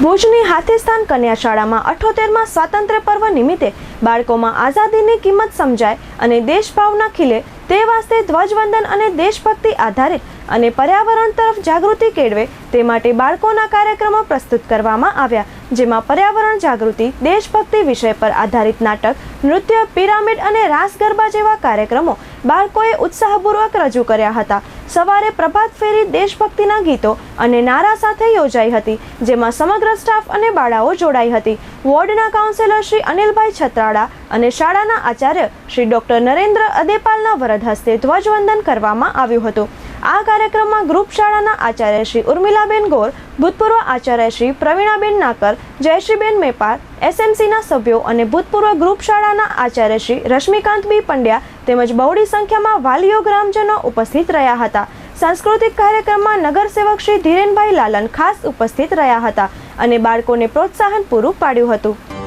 ભુજની હાથીસ્થાન કન્યા શાળામાં અઠોતેરમાં સ્વાતંત્ર્ય પર્વ નિમિત્તે બાળકોમાં આઝાદીની કિંમત સમજાય અને દેશભાવના ખીલે તે વાસ્તે ધ્વજવંદન અને દેશભક્તિ આધારે અને પર્યાવરણ તરફ જાગૃતિ કેળવે તે માટે બાળકોના કાર્યક્રમો પ્રસ્તુત કરવામાં આવ્યા, જેમાં પર્યાવરણ જાગૃતિ, દેશભક્તિ વિષય પર આધારિત નાટક, નૃત્ય, પિરામિડ અને રાસ ગરબા જેવા કાર્યક્રમો બાળકોએ ઉત્સાહપૂર્વક રજૂ કર્યા હતા. સવારે પ્રભાત ફેરી દેશભક્તિના ગીતો અને નારા સાથે યોજાઈ હતી, જેમાં સમગ્ર સ્ટાફ અને બાળાઓ જોડાઈ હતી. વોર્ડના કાઉન્સિલર શ્રી અનિલભાઈ છત્રાડા અને શાળાના આચાર્ય શ્રી ડોક્ટર નરેન્દ્ર અદેપાલના વરદ હસ્તે ધ્વજવંદન કરવામાં આવ્યું હતું. આ કાર્યક્રમમાં ગ્રુપ શાળાના આચાર્ય શ્રી ઉર્મિલાબેન ગોર, ભૂતપૂર્વ આચાર્ય શ્રી પ્રવીણાબેન નાકર, જયશ્રીબેન મેપાર, એસએમસીના સભ્યો અને ભૂતપૂર્વ ગ્રુપ શાળાના આચાર્ય શ્રી રશ્મિકાંત બી પંડ્યા તેમજ બહોળી સંખ્યામાં વાલીઓ ગ્રામજનો ઉપસ્થિત રહ્યા હતા. સાંસ્કૃતિક કાર્યક્રમમાં નગરસેવક શ્રી ધીરેનભાઈ લાલન ખાસ ઉપસ્થિત રહ્યા હતા અને બાળકોને પ્રોત્સાહન પૂરું પાડ્યું હતું.